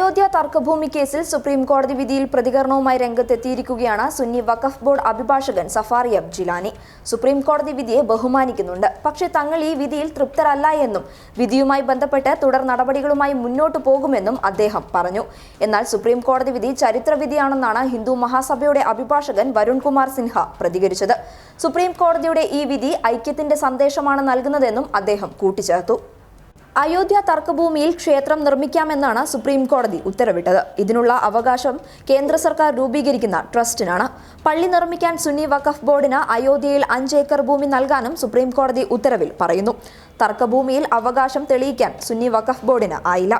അയോധ്യ തർക്കഭൂമി കേസിൽ സുപ്രീം കോടതി വിധിയിൽ പ്രതികരണവുമായി രംഗത്തെത്തിയിരിക്കുകയാണ് സുന്നി വഖഫ് ബോർഡ് അഭിഭാഷകൻ സഫാറി ജിലാനി. സുപ്രീം കോടതി വിധിയെ ബഹുമാനിക്കുന്നുണ്ട്. പക്ഷേ തങ്ങൾ ഈ വിധിയിൽ തൃപ്തരല്ല എന്നും വിധിയുമായി ബന്ധപ്പെട്ട് തുടർ നടപടികളുമായി മുന്നോട്ടു പോകുമെന്നും അദ്ദേഹം പറഞ്ഞു. എന്നാൽ സുപ്രീം കോടതി വിധി ചരിത്രവിധിയാണെന്നാണ് ഹിന്ദു മഹാസഭയുടെ അഭിഭാഷകൻ വരുൺകുമാർ സിൻഹ പ്രതികരിച്ചത്. സുപ്രീം കോടതിയുടെ ഈ വിധി ഐക്യത്തിന്റെ സന്ദേശമാണ് നൽകുന്നതെന്നും അദ്ദേഹം കൂട്ടിച്ചേർത്തു. അയോധ്യ തർക്കഭൂമിയിൽ ക്ഷേത്രം നിർമ്മിക്കാമെന്നാണ് സുപ്രീം കോടതി ഉത്തരവിട്ടത്. ഇതിനുള്ള അവകാശം കേന്ദ്ര സർക്കാർ രൂപീകരിക്കുന്ന ട്രസ്റ്റിനാണ്. പള്ളി നിർമ്മിക്കാൻ സുന്നി വഖഫ് ബോർഡിന് അയോധ്യയിൽ അഞ്ച് ഏക്കർ ഭൂമി നൽകാനും സുപ്രീം കോടതി ഉത്തരവിൽ പറയുന്നു. തർക്കഭൂമിയിൽ അവകാശം തെളിയിക്കാൻ സുന്നി വഖഫ് ബോർഡിന് ആയില്ല.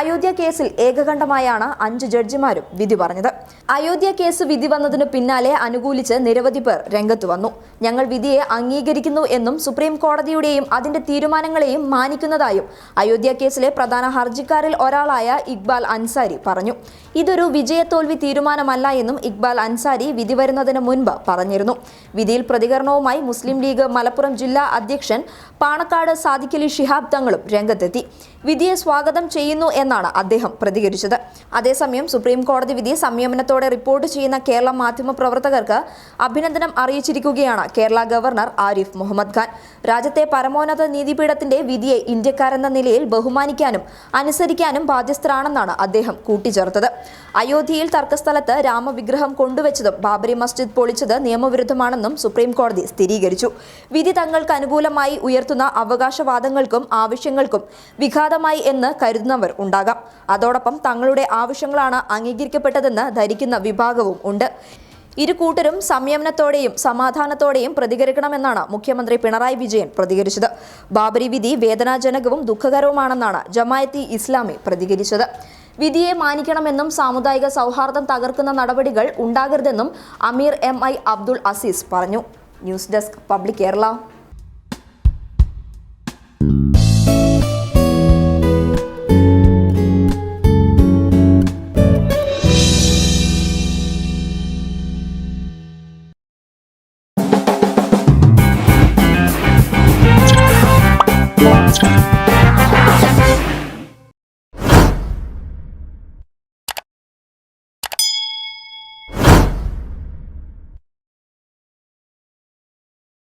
അയോധ്യ കേസിൽ ഏകകണ്ഠമായാണ് അഞ്ച് ജഡ്ജിമാരും വിധി പറഞ്ഞത്. അയോധ്യ കേസ് വിധി വന്നതിനു പിന്നാലെ അനുകൂലിച്ച് നിരവധി പേർ രംഗത്തു വന്നു. ഞങ്ങൾ വിധിയെ അംഗീകരിക്കുന്നു എന്നും സുപ്രീം കോടതിയുടെയും അതിന്റെ തീരുമാനങ്ങളെയും മാനിക്കുന്നതായും അയോധ്യ കേസിലെ പ്രധാന ഹർജിക്കാരിൽ ഒരാളായ ഇക്ബാൽ അൻസാരി പറഞ്ഞു. ഇതൊരു വിജയത്തോൽവി തീരുമാനമല്ല എന്നും ഇക്ബാൽ അൻസാരി വിധി വരുന്നതിന് മുൻപ് പറഞ്ഞിരുന്നു. വിധിയിൽ പ്രതികരണവുമായി മുസ്ലിം ലീഗ് മലപ്പുറം ജില്ലാ അധ്യക്ഷൻ പാണക്കാട് സാദിഖലി ഷിഹാബ് തങ്ങളും രംഗത്തെത്തി. വിധിയെ സ്വാഗതം ചെയ്യുന്നു എന്നാണ് അദ്ദേഹം പ്രതികരിച്ചത്. അതേസമയം സുപ്രീം കോടതി വിധി സംയമനത്തോടെ റിപ്പോർട്ട് ചെയ്യുന്ന കേരള മാധ്യമ പ്രവർത്തകർക്ക് അഭിനന്ദനം അറിയിച്ചിരിക്കുകയാണ് കേരള ഗവർണർ ആരിഫ് മുഹമ്മദ് ഖാൻ. രാജ്യത്തെ പരമോന്നത നീതിപീഠത്തിന്റെ വിധിയെ ഇന്ത്യക്കാരെന്ന നിലയിൽ ബഹുമാനിക്കാനും അനുസരിക്കാനും ബാധ്യസ്ഥരാണെന്നാണ് അദ്ദേഹം കൂട്ടിച്ചേർത്തത്. അയോധ്യയിൽ തർക്കസ്ഥലത്ത് രാമവിഗ്രഹം കൊണ്ടുവച്ചതും ബാബരി മസ്ജിദ് പൊളിച്ചത് നിയമവിരുദ്ധമാണെന്നും സുപ്രീം കോടതി സ്ഥിരീകരിച്ചു. വിധി തങ്ങൾക്ക് അനുകൂലമായി ഉയർത്തുന്ന അവകാശവാദങ്ങൾക്കും ആവശ്യങ്ങൾക്കും വിഘാതമായി എന്ന് കരുതുന്നവർ ഉണ്ടാകാം. അതോടൊപ്പം തങ്ങളുടെ ആവശ്യങ്ങളാണ് അംഗീകരിക്കപ്പെട്ടതെന്ന് ധരിക്കുന്ന വിഭാഗവും ഉണ്ട്. ഇരു കൂട്ടരും സംയമനത്തോടെയും സമാധാനത്തോടെയും പ്രതികരിക്കണമെന്നാണ് മുഖ്യമന്ത്രി പിണറായി വിജയൻ പ്രതികരിച്ചത്. ബാബരി വിധി വേദനാജനകവും ദുഃഖകരവുമാണെന്നാണ് ജമായത്തി ഇസ്ലാമി പ്രതികരിച്ചത്. വിധിയെ മാനിക്കണമെന്നും സാമുദായിക സൗഹാർദ്ദം തകർക്കുന്ന നടപടികൾ ഉണ്ടാകരുതെന്നും അമീർ എം ഐ അബ്ദുൾ അസീസ് പറഞ്ഞു. News desk public Kerala.